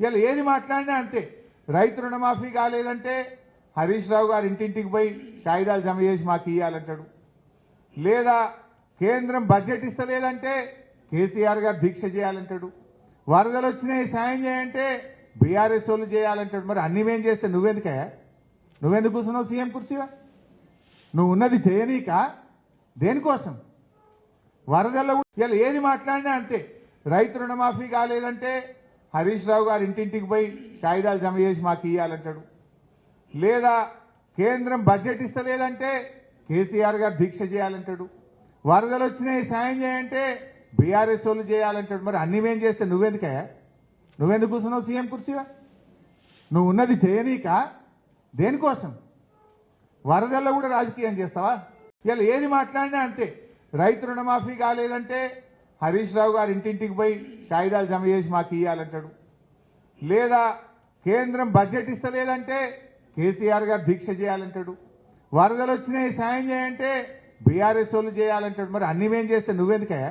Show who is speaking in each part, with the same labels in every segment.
Speaker 1: ఇలా ఏది మాట్లాడినా అంతే. రైతు రుణమాఫీ కాలేదంటే హరీష్ రావు గారు ఇంటింటికి పోయి కాగితాలు జమ చేసి మాకు ఇవ్వాలంటాడు లేదా కేంద్రం బడ్జెట్ ఇస్తలేదంటే కేసీఆర్ గారు దీక్ష చేయాలంటాడు. వరదలు వచ్చినాయి సాయం చేయంటే బీఆర్ఎస్ వాళ్ళు చేయాలంటాడు. మరి అన్ని మేం చేస్తే నువ్వెందుకయ్యా? నువ్వెందుకు కూర్చున్నావు సీఎం కుర్చీగా నువ్వు ఉన్నది చేయనీక దేనికోసం? వరదల్లో ఇలా ఏది మాట్లాడినా అంతే. రైతు రుణమాఫీ కాలేదంటే హరీష్ రావు గారు ఇంటింటికి పోయి కాగితాలు జమ చేసి మాకు ఇవ్వాలంటాడు లేదా కేంద్రం బడ్జెట్ ఇస్తలేదంటే కేసీఆర్ గారు దీక్ష చేయాలంటాడు. వరదలు వచ్చినాయి సాయం చేయంటే బీఆర్ఎస్ వాళ్ళు చేయాలంటాడు. మరి అన్ని మేం చేస్తే నువ్వెందుకయ్యా? నువ్వెందుకు కూర్చున్నావు సీఎం కుర్చీగా నువ్వు ఉన్నది చేయనీక దేనికోసం? వరదల్లో కూడా రాజకీయం చేస్తావా? ఇలా ఏది మాట్లాడినా అంతే. రైతు రుణమాఫీ కాలేదంటే హరీష్ రావు గారు ఇంటింటికి పోయి కాగితాలు జమ చేసి మాకు ఇవ్వాలంటాడు లేదా కేంద్రం బడ్జెట్ ఇస్తలేదంటే కేసీఆర్ గారు దీక్ష చేయాలంటాడు. వరదలు వచ్చినాయి సాయం చేయంటే బీఆర్ఎస్ వాళ్ళు చేయాలంటాడు. మరి అన్ని మేం చేస్తే నువ్వెందుకయ్యా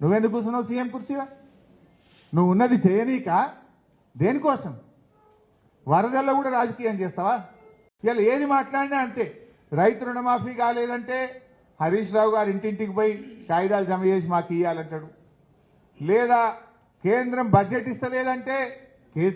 Speaker 1: నువ్వెందుకు కూర్చున్నావు సీఎం కుర్చీగా నువ్వు ఉన్నది చేయనీక? దేనికోసం? వరదల్లో కూడా రాజకీయం చేస్తావా? ఇలా ఏది మాట్లాడినా అంతే. రైతు రుణమాఫీ కాలేదంటే హరీష్ రావు గారు ఇంటింటికి పోయి కాగితాలు జమ చేసి మాకు ఇవ్వాలంటాడు లేదా కేంద్రం బడ్జెట్ ఇస్తలేదంటే